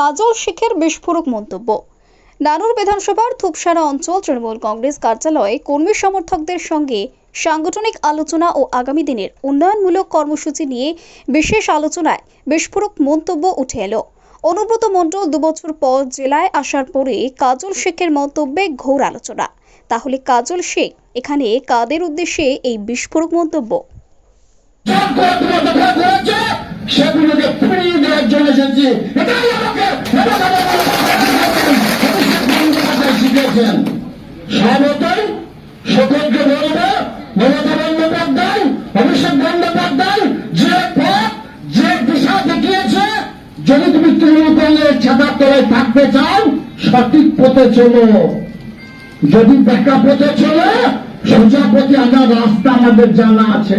কাজল শেখের বিস্ফোরক মন্তব্য। নানুর বিধানসভার থুপসারা অঞ্চল তৃণমূল কংগ্রেস কার্যালয়ে কর্মী সমর্থকদের সঙ্গে সাংগঠনিক আলোচনা ও আগামী দিনের উন্নয়নমূলক কর্মসূচি নিয়ে বিশেষ আলোচনায় বিস্ফোরক মন্তব্য উঠে এলো। অনুব্রত মণ্ডল দুবছর পর জেলায় আসার পরে কাজল শেখের মন্তব্যে ঘোর আলোচনা। তাহলে কাজল শেখ এখানে কাদের উদ্দেশ্যে এই বিস্ফোরক মন্তব্য? সেগুলোকে ফিরিয়ে দেওয়ার জন্য এসেছি। শিখেছেন সকলকে মমতা বন্দ্যোপাধ্যায় অভিষেক বন্দ্যোপাধ্যায়, যে পথ, যে দিশা দেখিয়েছে, যদি তুমি তৃণমূল কংগ্রেস তলায় থাকতে চাও, সঠিক পথে চলো। যদি দেখা পথে চলে, সোজা পথে আনার রাস্তা আমাদের জানা আছে।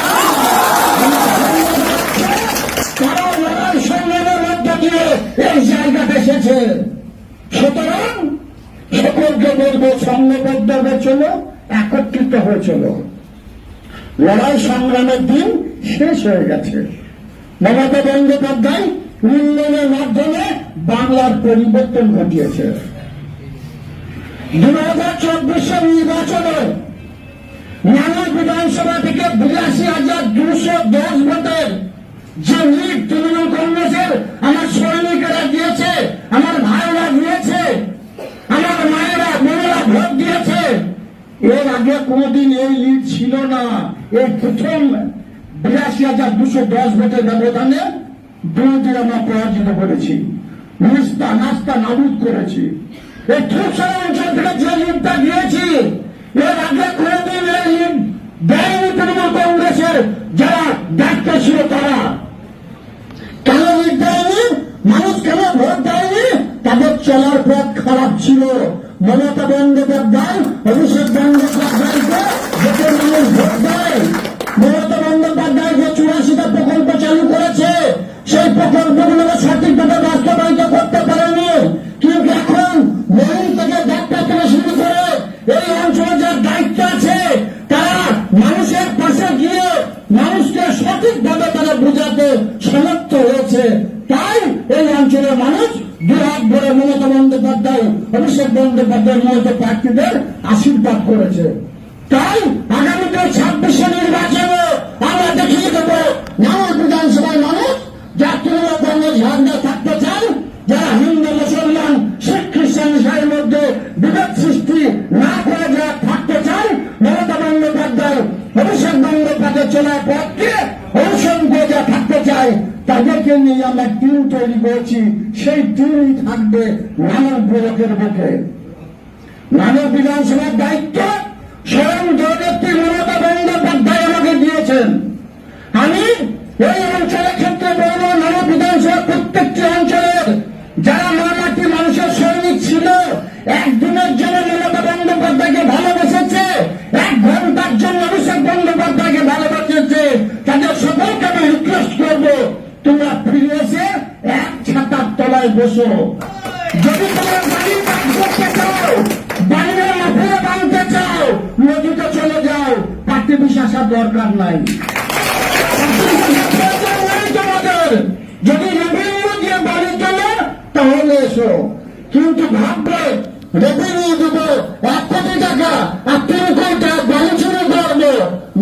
এই জায়গাটা এসেছে সুতরাং একত্রিত হয়েছিল লড়াই সংগ্রামের দিন শেষ হয়ে গেছে। মমতা বন্দ্যোপাধ্যায় উন্নয়নের মাধ্যমে বাংলার পরিবর্তন ঘটিয়েছে। দু হাজার চব্বিশের নির্বাচনে নানা বিধানসভা থেকে বিরাশি হাজার দুশো দশ ভোটের যে লিড তৃণমূল কংগ্রেসের আমার সৈনিকেরা দিয়েছে আমার ভাইরা দিয়েছে আমার মায়েরা, বোনেরা ভোট দিয়েছে। এর আগে কোনোদিন এই লিড ছিল না। এই প্রথম বিরাশি হাজার দুশো দশ ভোটের ব্যবধানে বিরোধী আমরা পরাজিত করেছি। নাস্তা নাস্তা নাবুদ করেছি। এই ঠুকসারা অঞ্চল থেকে যে লিডটা দিয়েছি এর আগে কোনোদিন এই লিড কংগ্রেসের যারা দায়িত্ব ছিল তারা। কেন লিড দেয়নি? মানুষ কেন ভোট দেয়নি? তাদের চলার পথ খারাপ ছিল। মমতা বন্দ্যোপাধ্যায়, অভিষেক বন্দ্যোপাধ্যায়কে এই অঞ্চলের মানুষ দুহাত ভরে মমতা বন্দ্যোপাধ্যায়, অভিষেক বন্দ্যোপাধ্যায়ের মতো প্রার্থীদের আশীর্বাদ করেছে। তাই আগামীতে ছাব্বিশে নির্বাচনে আমরা দেখিয়ে দেবো নানান বিধানসভায় মানুষ, যা তৃণমূল কংগ্রেস ঝান্ডা থাকতে চায়, যারা হিন্দু, মুসলমান, শিখ, খ্রিস্টান ইসলামের মধ্যে বিভেদ সৃষ্টি না করে যারা থাকতে চায়, মমতা বন্দ্যোপাধ্যায় অভিষেক বন্দ্যোপাধ্যায় চলার পথকে অনুসরণ করে যারা থাকতে চায় তাদেরকে নিয়ে আমরা টিম তৈরি করেছি, সেই টিমই থাকবে নানান ব্লকের বুকে। মানব বিধানসভার দায়িত্ব স্বয়ং জগত্রী মমতা বন্দ্যোপাধ্যায় আমাকে দিয়েছেন। আমি এই অঞ্চলের ক্ষেত্রে বলব মানব বিধানসভার প্রত্যেকটি অঞ্চলের যারা মামাটি মানুষের সৈনিক ছিল, একদিনের জন্য তলায় বসো। যদি তোমরা বাড়ি কাজ করতে চাও চলে যাও পার্টি বিশ্বাসার দরকার নাই প্রয়োজন নাই তোমাদের যদি রেভিনিউ দিয়ে বাড়ি চলে তাহলে এসো কিন্তু ভাববে রেভিনিউ দেব এক কোটি টাকা আর তিন কোটি টাকা বাড়ি চুরি করব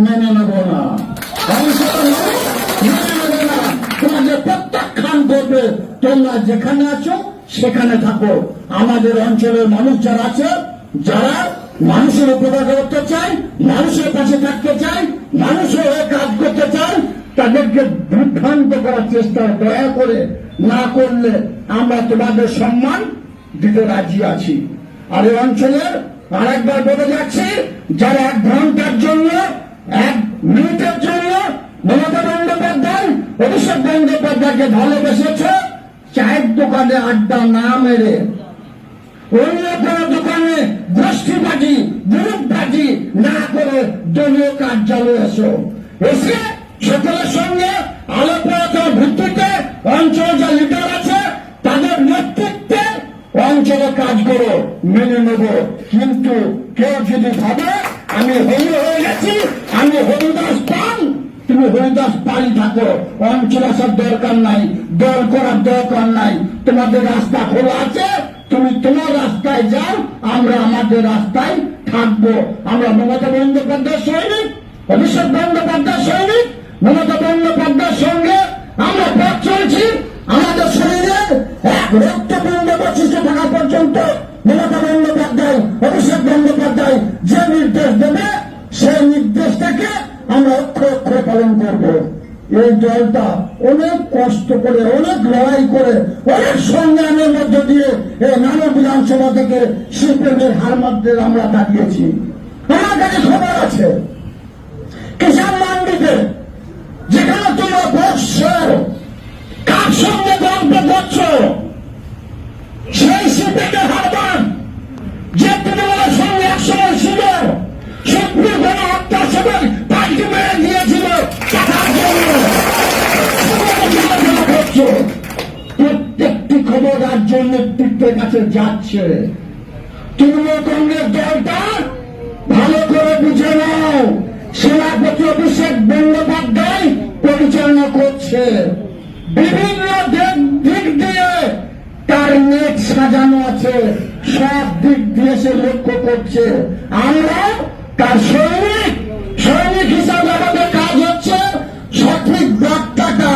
মেনে নেব না আমি সেটা নয়, মেনে নেব না তোমাদের করবে তোমরা যেখানে আছো, সেখানে থাকো। আমাদের অঞ্চলের মানুষ যারা আছে, যারা মানুষের উপকার করতে চায় মানুষের পাশে থাকতে চায়, মানুষের হয়ে কাজ করতে চায়, তাদেরকে বিভ্রান্ত করার চেষ্টা দয়া করে না করলে আমরা তোমাদের সম্মান দিতে রাজি আছি। আর এই অঞ্চলের আরেকবার বলে যাচ্ছি, যারা এক ঘণ্টার জন্য, এক মিনিটের জন্য মমতা অভিষেক বন্দ্যোপাধ্যায়কে ভালোবেসেছে চায়ের দোকানে আড্ডা না মেরে। অন্য কোনো দোকানে গোষ্ঠীবাজি গ্রুপবাজি না করে দলীয় কার্যালয়ে এসো। এসে সকলের সঙ্গে আলোচনার ভিত্তিতে অঞ্চল যা লিডার আছে, তাদের নেতৃত্বে অঞ্চলে কাজ করো, মেনে নেব। কিন্তু কেউ যদি ভাবে, আমি হরি হয়ে গেছি, আমি হরিদাস তুমি হরিদাস পাল থাকো। অঞ্চল আসার দরকার নাই, দল করার দরকার নাই। তোমাদের রাস্তা খোলা আছে, তুমি তোমার রাস্তায় যাও, আমরা আমাদের রাস্তায় থাকব। আমরা মমতা বন্দ্যোপাধ্যায় সৈনিক, অভিষেক বন্দ্যোপাধ্যায় সৈনিক, মমতা বন্দ্যোপাধ্যায়ের সঙ্গে আমরা পথ চলছি। আমাদের শরীরের এক রক্তপিণ্ড বৈশিষ্ট্য থাকা পর্যন্ত মমতা বন্দ্যোপাধ্যায়, অভিষেক বন্দ্যোপাধ্যায় যে নির্দেশ দেবে সেই নির্দেশটাকে আমরা অক্ষরে অক্ষরে পালন করব। এই দলটা অনেক কষ্ট করে, অনেক লড়াই করে, অনেক সংগ্রামের মধ্য দিয়ে এই নানা বিধানসভা থেকে শিল্পের হার মধ্যে আমরা দাঁড়িয়েছি আমার কাছে খবর আছে, কিষাণ মান্ডিতে যেখানে তোমরা বসছো, কার সঙ্গে গল্প করছ, সেই সিপিকে হারবান যে রাজ্য নেতৃত্বের কাছে যাচ্ছে। তৃণমূল কংগ্রেস দলটা ভালো করে বুঝে নাও। সেনাপতি অভিষেক বন্দ্যোপাধ্যায় পরিচালনা করছে। বিভিন্ন দিক দিয়ে তার নেট সাজানো আছে। সব দিক দিয়ে সে লক্ষ্য করছে। আমরা তার সৈনিক সৈনিক হিসাবে আমাদের কাজ হচ্ছে সঠিক বার্তাটা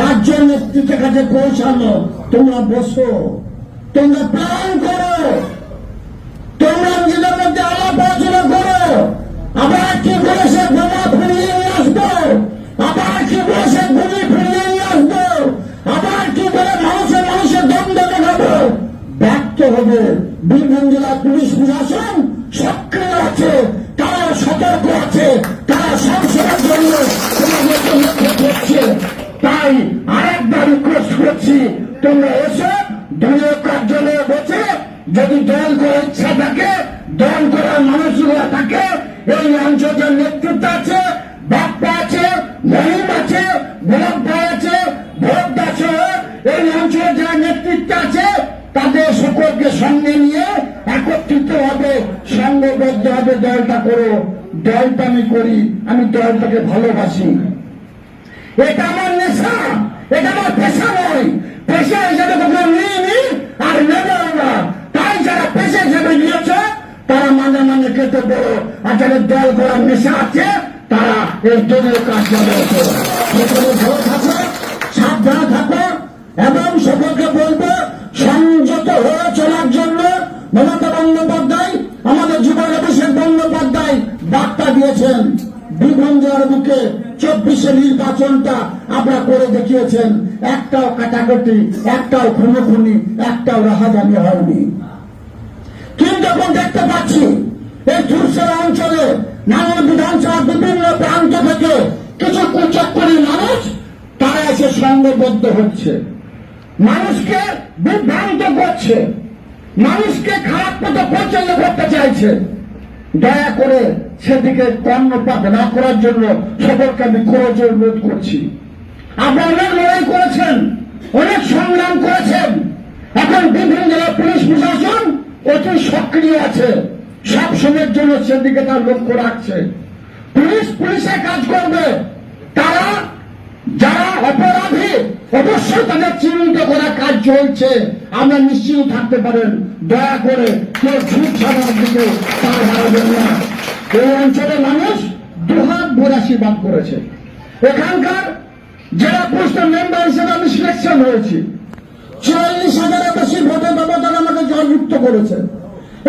রাজ্য নেতৃত্বের কাছে পৌঁছানো। তোমরা বসো, তোমরা প্ল্যান করো তোমরা নিজেদের মধ্যে আলাপ আলোচনা করো। আবার কি করে সে বোমা ফিরিয়ে নিয়ে আসব। আবার কি করে সে গুলি ফিরিয়ে নিয়ে আসব। আবার কি করে মানুষের মানুষের দ্বন্দ্ব দেখাবো। ব্যর্থ হবে। বীরভূম জেলা পুলিশ প্রশাসন সক্রিয় আছে। তারা সতর্ক আছে। তারা সংসদের জন্য তোমাদেরকে লক্ষ্য করছে। তাই করছি তোমরা এসো দলীয় কার্যালয়ে বসে যদি দল করার ইচ্ছা থাকে, দল করার মানুষগুলো থাকে, এই অঞ্চলের নেতৃত্ব আছে, বাপ্পা আছে, মহিম আছে গোলাপ আছে ভোট আছে, এই অঞ্চলের যারা নেতৃত্ব আছে, তাদের সকলকে সঙ্গে নিয়ে একত্রিত হবে সংঘবদ্ধ হবে দলটা করো। দলটা আমি করি, আমি দলটাকে ভালোবাসি। এটা আমার নেশা। এটা আমার পেশা নয়। পেশা হিসেবে কখনো নিইনি আর নেবেও না তাই যারা পেশা হিসেবে নিয়েছে, তারা মানে মানে খেতে বড় আর যাদের দল করার নেশা আছে, তারা এই দলীয় কাজ করে ভালো থাকো, সাবধানে থাকো, এবং সকলকে বলব, সংযত হয়ে চলার জন্য মমতা বন্দ্যোপাধ্যায়, আমাদের জীবন অভিষেক বন্দ্যোপাধ্যায় বার্তা দিয়েছেন। বীরভূম জেলার বুকে চব্বিশে নির্বাচনটা আমরা করে দেখিয়েছেন, একটাও কাটাকাটি, একটাও খুনোখুনি, একটাও রাহাজানি হয়নি। কিন্তু এখন দেখতে পাচ্ছি, এই ধূসর অঞ্চলে নানান বিধানসভা বিভিন্ন প্রান্ত থেকে কিছু কুচক্করি মানুষ, তারা এসে সংঘবদ্ধ হচ্ছে। মানুষকে বিভ্রান্ত করছে। মানুষকে খারাপ পথে পরিচালনা করতে চাইছে। দয়া করে সেদিকে কর্ণপাত না করার জন্য সকলকে আমি খরচ অনুরোধ করছি। আপনারা অনেক লড়াই করেছেন, অনেক সংগ্রাম করেছেন। এখন বিভিন্ন জেলা পুলিশ প্রশাসন অতি সক্রিয় আছে। সব সময়ের জন্য সেদিকে তার লক্ষ্য রাখছে। পুলিশ পুলিশে কাজ করবে। তারা যারা অপরাধী অবশ্যই তাদের চিহ্নিত করার কাজ চলছে। আমরা নিশ্চিত থাকতে পারেন। দয়া করে কেউ ঝুট ছাড়ার দিকে তার হারাবেন না। এই অঞ্চলের মানুষ দুহাত ভোর আশীর্বাদ করেছে। এখানকার জেলা পোস্টের মেম্বার হিসেবে আমি সিলেকশন হয়েছি। চুয়াল্লিশ হাজারের বেশি ভোটের ব্যবধান আমাকে জয়যুক্ত করেছে।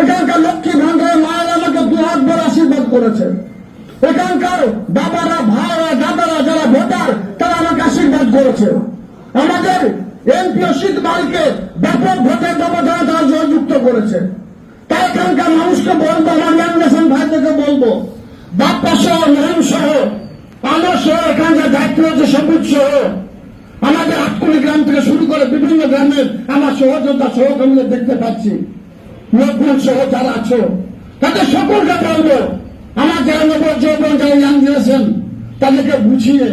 এখানকার লক্ষ্মী ভান্ডারের মায়ের আমাকে দুহাত ভোর আশীর্বাদ করেছে। এখানকার বাবারা, ভাইরা, দাদারা যারা ভোটার, তারা আমাকে আশীর্বাদ করেছে। আমাদের এমপি অসিত মালকে ব্যাপক ভোটের ব্যবধানে তারা জয়যুক্ত করেছে। তাই এখানকার মানুষকে বলব, আমার ইয়াংনেশন ভাইদেরকে বলব বাপ্পা সহ নহিম সহ আমরা সহ এখানকার দায়িত্ব রয়েছে সবুজ সহ। আমাদের আটকুলি গ্রাম থেকে শুরু করে বিভিন্ন গ্রামের আমার সহযোদ্ধা সহকর্মীদের দেখতে পাচ্ছি। লোকগুলো সহ যারা আছো, তাদের সকলকে বলব, আমার যারা নবর যৌবন, যারা ইয়াং জেনারেশন তাদেরকে বুঝিয়ে,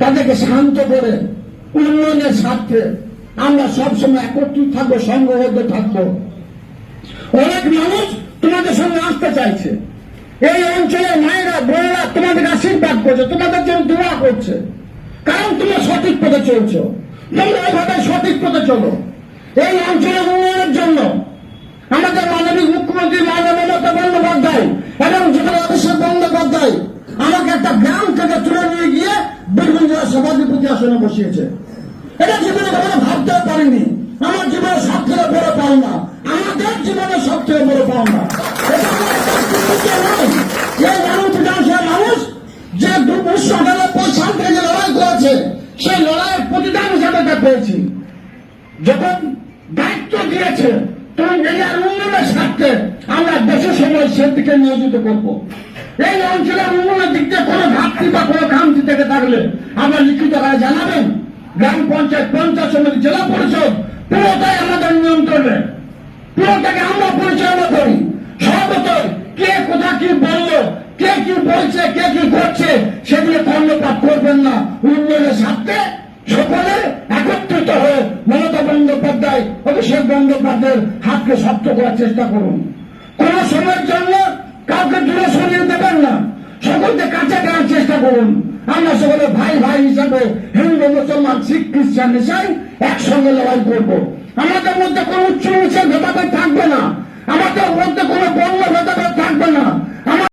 তাদেরকে শান্ত করে উন্নয়নের স্বার্থে আমরা সবসময় একত্রিত থাকব, সংঘবদ্ধ থাকব। অনেক মানুষ তোমাদের সঙ্গে আসতে চাইছে। এই অঞ্চলের মায়েরা, বোনেরা তোমাদের আশীর্বাদ করছে, তোমাদের জন্য দোয়া করছে। কারণ তোমরা সঠিক পথে চলছো। তোমরা ওইভাবে সঠিক পথে চলো। এই অঞ্চলের উন্নয়নের জন্য আমাদের মাননীয় মুখ্যমন্ত্রী মাননীয় মমতা বন্দ্যোপাধ্যায় এবং অভিষেক বন্দ্যোপাধ্যায় আমাকে একটা গ্রাম থেকে তুলে নিয়ে গিয়ে বীরভূম জেলা সভাধিপতি আসনে বসিয়েছে। এটা জীবনে কখনো ভাবতেও পারিনি। আমার জীবনে সব থেকে বড় পাওনা। আমাদের জীবনে সব থেকে বড় পাওনা। মানুষ যে উনিশশো আটানব্বই সাল থেকে লড়াই করেছে, সেই লড়াইয়ের প্রতিদান হিসাবে পেয়েছি। যখন দায়িত্ব দিয়েছে তখন এরিয়ার উন্নয়নের স্বার্থে আমরা দেশের সময় সেদিকে নিয়োজিত করব। এই অঞ্চলের উন্নয়নের দিক দিয়ে কোনো ঘাটতি বা কোনো খামতি থেকে থাকলে আমরা লিখিত রায় জানাবেন। গ্রাম পঞ্চায়েত পঞ্চায়েত সমিতি জেলা পরিষদ পুরোটাই আমাদের নিয়ন্ত্রণে। পুরোটাকে আমরা পরিচালনা করি। সর্বতই কে কোথা কি বলল, কে কি বলছে, কে কি করছে সেগুলো কর্ণপাত করবেন না। উন্নয়নের স্বার্থে সকলে একত্রিত হয়ে মমতা বন্দ্যোপাধ্যায়, অভিষেক বন্দ্যোপাধ্যায়ের হাতকে শক্ত করার চেষ্টা করুন। কোন সময়ের জন্য কাউকে দূরে সরিয়ে দেবেন না। সকলকে কাছে দেওয়ার চেষ্টা করুন। আমরা সকলে ভাই ভাই হিসাবে হিন্দু, মুসলমান, শিখ, খ্রিস্টান, ইসাই একসঙ্গে লড়াই করব। আমাদের মধ্যে কোনো উচ্চ নিচের ভেদাভেদ থাকবে না। আমাদের মধ্যে কোনো বন্য ভেদাভেদ থাকবে না।